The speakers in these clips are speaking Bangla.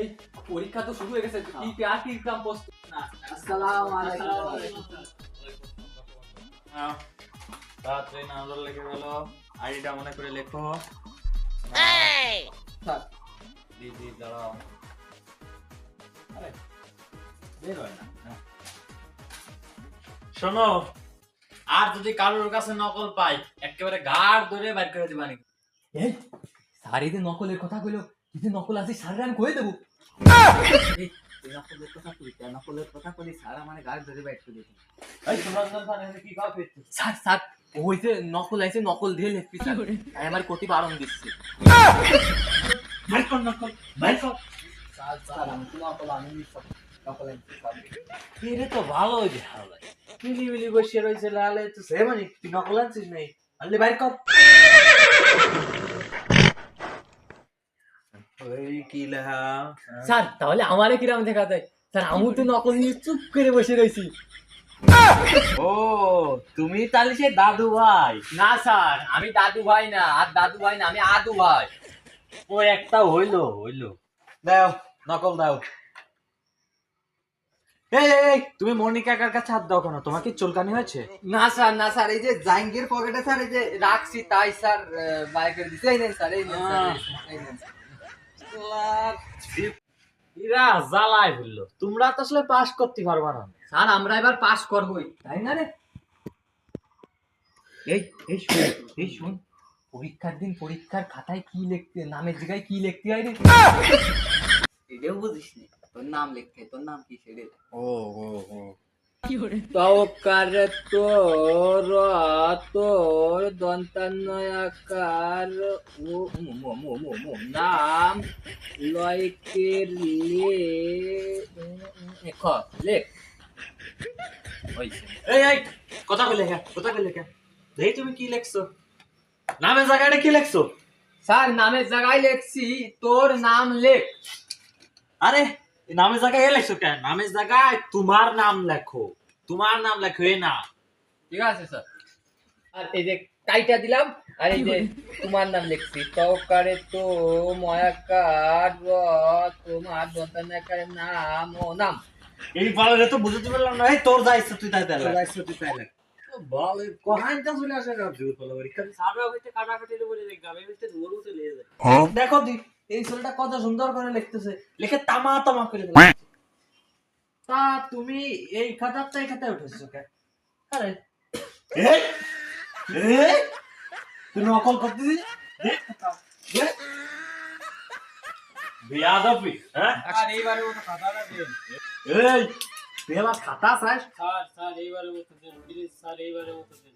এই পরীক্ষা তো শুরু হয়ে গেছে কি আর কি এক্সাম পোস্ট আসসালামু আলাইকুম। তাড়াতাড়ি নাম্বার লিখে ফেলো। আইডিটা মনে করে লেখো। স্যার। দিদি দাঁড়াও। আরে বের হয় না। হ্যাঁ। শোনো আর যদি কারোর কাছে নকল পাই একেবারে ঘাড় ধরে বাইর করে দিবানি এই এই যে নকলের কথা কইলো যদি নকল আছে স্যারের আমি কয়ে দেবো? নকলের কথা কই নকলের কথা কই স্যার আমার গাড়ি ধরে বাইক করে দিন এই সুরঞ্জন স্যার কি কাউ পেয়েছিস স্যার স্যার ওই যে নকল আছে নকল দিয়ে লিখবি স্যার তাই আমার কতি বারণ দিচ্ছে। বাইর কর নকল বাইর কর। স্যার স্যার আমি তো নকল আমি সব নকল স্যার এরে তো ভালোই দেখা যায় মিলি মিলি বসে রয়েছে লালে তো সে মানে তুই নকল আনছিস নাই আনলে বাইর কর ওই কি লেখা স্যার তাহলে আমারে কিরাম দেখা যায় স্যার আমি তো নকল নিয়ে চুপ করে বসে রয়েছি ও তুমি তাহলে সে দাদু ভাই? না স্যার আমি দাদু ভাই না আর দাদু ভাই না আমি আদু ভাই। ও একটা হইল হইল। দাও নকল দাও। এই তুমি মনিকা কাকার কাছে হাত দাও কেন? তোমার কি চুলকানি হয়েছে? না স্যার না স্যার এই যে জাঙ্গির পকেটে স্যার এই যে রাখছি তাই স্যার বাইক করে দিছে। এই স্যার এই স্যার। ইরা জ্বালায় বলল তোমরা তো আসলে পাস করতে পারবা না। স্যার আমরা এবার পাস করবই। তাই না রে? এই এই শুন এই শুন। পরীক্ষার দিন পরীক্ষার খাতায় কি লিখতে নামের জায়গায় কি লিখতে হয় রে? এটাও বুঝিস নি তোর নাম লিখতে তোর নাম কি সেটা ও ও ও। তকার তোর তোর দন্তান্নয়াকার ও মো মো মো মো মো নাম লয়কের লে খ লেখ হইছে এই এই কথা কই লেখা কথা কই লেখা দেখি তুমি কি লেখছো নামের জায়গাটা কি লেখছো স্যার নামের জায়গায় লেখছি তোর নাম লেখ আরে নামের জায়গায় এ লেখছো কেন? নামের জায়গায় তোমার নাম লেখো। তোমার নাম লেখো এ না। ঠিক আছে স্যার আর এই যে টাইটা দিলাম আর এই যে তোমার নাম লিখছি। তকারে তো ময়াকার র তোমার দন্তান্নয়াকারের নাম ও নাম। এই পালারে তো বুঝতে পারলাম না এই তোর যা ইচ্ছা তুই তাই দেখ। তোর যা তুই তাই লেখ। বল কোহানটা চলে আসে না জোর ফলো পরীক্ষা সামনে বলে দেখ গাবে যায় দেখো দি। এই ছেলেটা কত সুন্দর করে লিখতেছে। লিখে তামা তামা করে তা তুমি এই খাতাটা এই খাতায় উঠেছো কেন আরে। তুই নকল করতেছিস? বিয়াদবি হ্যাঁ? আর এইবারে ওটা খাতাটা দিন। এই তুই খাতা চাস? স্যার স্যার এইবারে মতো দিন স্যার এইবারে মতো দিন।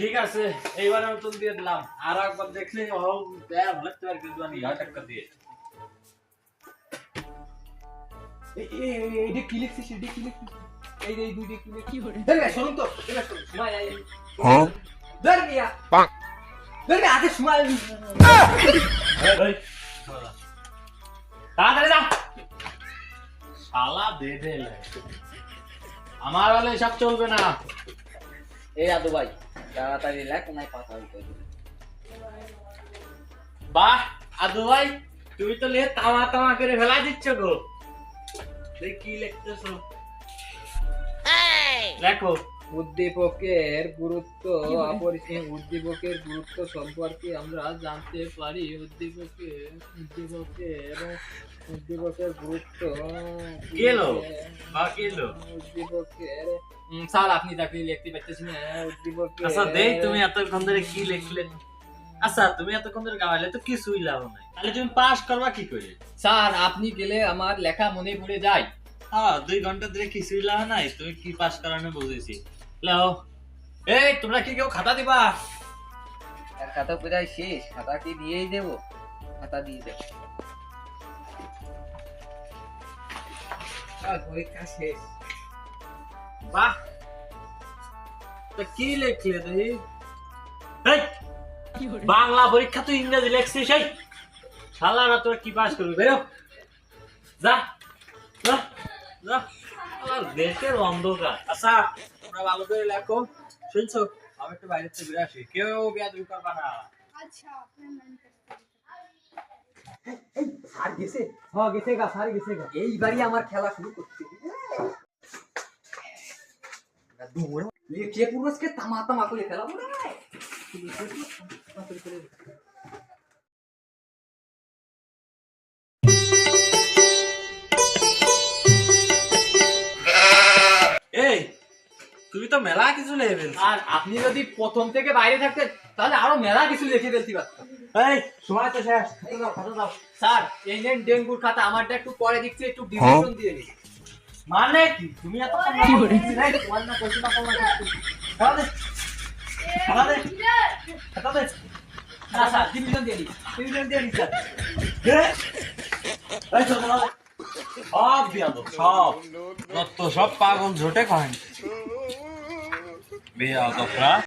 ঠিক আছে এইবারে নতুন দিয়ে দিলাম। আর একবার দেখলে ও দেয়া ভালো তো আর কিছু আমি হার্ট টাক্কা দিয়ে। এই এই এই, এইটা কি লিখছিস? এটা কি লিখছিস? এই এই দুইটা কি লিখছিস? ধর মিয়া, শুনুন তো এবার শুনুন। সময় আয় ধর মিয়া। ধর মিয়া, হাতে সময় এই, এই, তাড়াতাড়ি যা। শালা দে দে আমার বেলা এসব চলবে না। এই আদু ভাই। তাড়াতাড়ি লেখ নাই পাতা উল্টে দিবি। বাহ আদু ভাই তুমি তো লে তামা তামা করে ফেলা দিচ্ছ গো। দেখ কি লিখতেছো। লেখো উদ্দীপকের গুরুত্ব অপরিসীম। উদ্দীপকের গুরুত্ব সম্পর্কে আমরা জানতে পারি। উদ্দীপকের উদ্দীপকের উদ্দীপকের গুরুত্ব কি এলো? বা কি এলো? উদ্দীপকের স্যার আপনি তাকে লিখতে পারতেছেন? না উদ্দীপকের আচ্ছা দেখ তুমি এতক্ষণ ধরে কি লিখলে? আচ্ছা তুমি এতক্ষণ ধরে গাওয়াইলে তো কিছুই লাভ নাই। তাহলে তুমি পাস করবা কি করে? স্যার আপনি গেলে আমার লেখা মনে পড়ে যায়। হ্যাঁ দুই ঘণ্টা ধরে কিছুই লাভ নাই। তুমি কি পাস করানো বুঝেছি। লাও এই তোমরা কি কেউ খাতা দিবা? খাতা প্রায় শেষ। খাতা কি দিয়েই দেবো? খাতা দিয়ে দেবো। পরীক্ষা শেষ। বাহ! তা কি লিখলে তুই? বাংলা পরীক্ষা তুই ইংরেজি লেখছিস এই শালারা তোরা কি পাস করবি? বেরো। যা। যা। যা। দেশের অন্ধকার। আচ্ছা তোমরা ভালো করে লেখো। শুনছো? আমি একটু বাইরে থেকে ঘুরে আসি। কেউ বিয়া তুমি করবা না। আর গেছে। হ গেছে গা সার গেছে গা। এইবারই আমার খেলা শুরু করতে দুমরে লিখে পুরুষকে তামা তামা করে খেলা বলে তুমি তো মেলা কিছু লেগে ফেলছো। আর আপনি যদি প্রথম থেকে বাইরে থাকতেন তাহলে আরও মেলা কিছু লিখে ফেলতে পারতাম। এই সময় তো শেষ। খাতা দাও। স্যার এই নেন ডেঙ্গুর খাতা আমারটা একটু পরে দিচ্ছি একটু ডিভিশন দিয়ে মানে কি? তুমি এত তোমার না না খাতা দে। খাতা দে। খাতা দে। না স্যার ডিভিশন দিয়ে দিন। ডিভিশন দিয়ে দিন স্যার। এই চল। সব দিয়া দাও সব। যত সব পাগল ঝোটে খায়। বেয়া দফরা